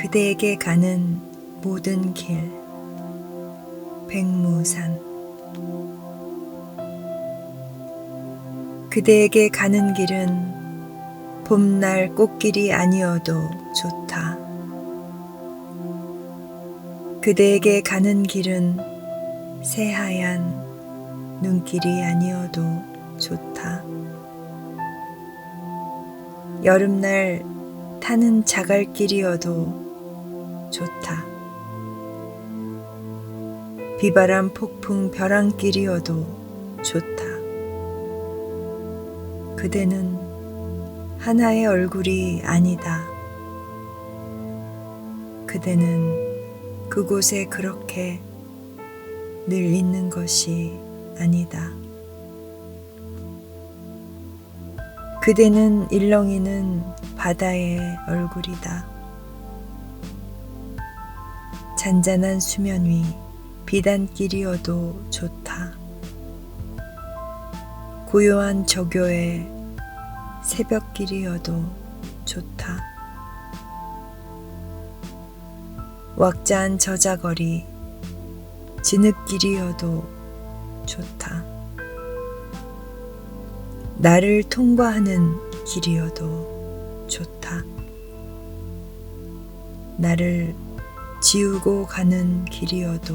그대에게 가는 모든 길 백무산 그대에게 가는 길은 봄날 꽃길이 아니어도 좋다. 그대에게 가는 길은 새하얀 눈길이 아니어도 좋다. 여름날 타는 자갈길이어도 좋다. 비바람 폭풍 벼랑길이어도 좋다. 그대는 하나의 얼굴이 아니다. 그대는 그곳에 그렇게 늘 있는 것이 아니다. 그대는 일렁이는 바다의 얼굴이다. 잔잔한 수면 위 비단길이어도 좋다. 고요한 저교의 새벽길이어도 좋다. 왁자한 저자거리 진흙길이어도 좋다. 나를 통과하는 길이어도 좋다. 나를 지우고 가는 길이어도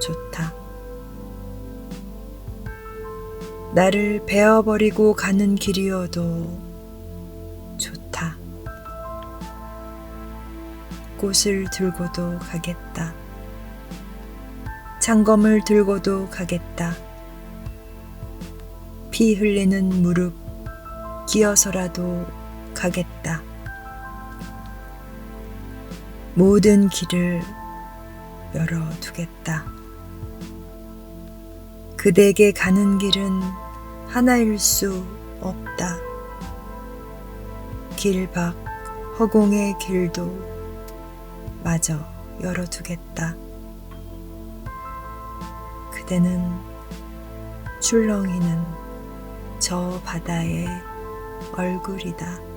좋다. 나를 베어버리고 가는 길이어도 좋다. 꽃을 들고도 가겠다. 창검을 들고도 가겠다. 피 흘리는 무릎 기어서라도 가겠다. 모든 길을 열어두겠다. 그대에게 가는 길은 하나일 수 없다. 길 밖 허공의 길도 마저 열어두겠다. 그대는 출렁이는 저 바다의 얼굴이다.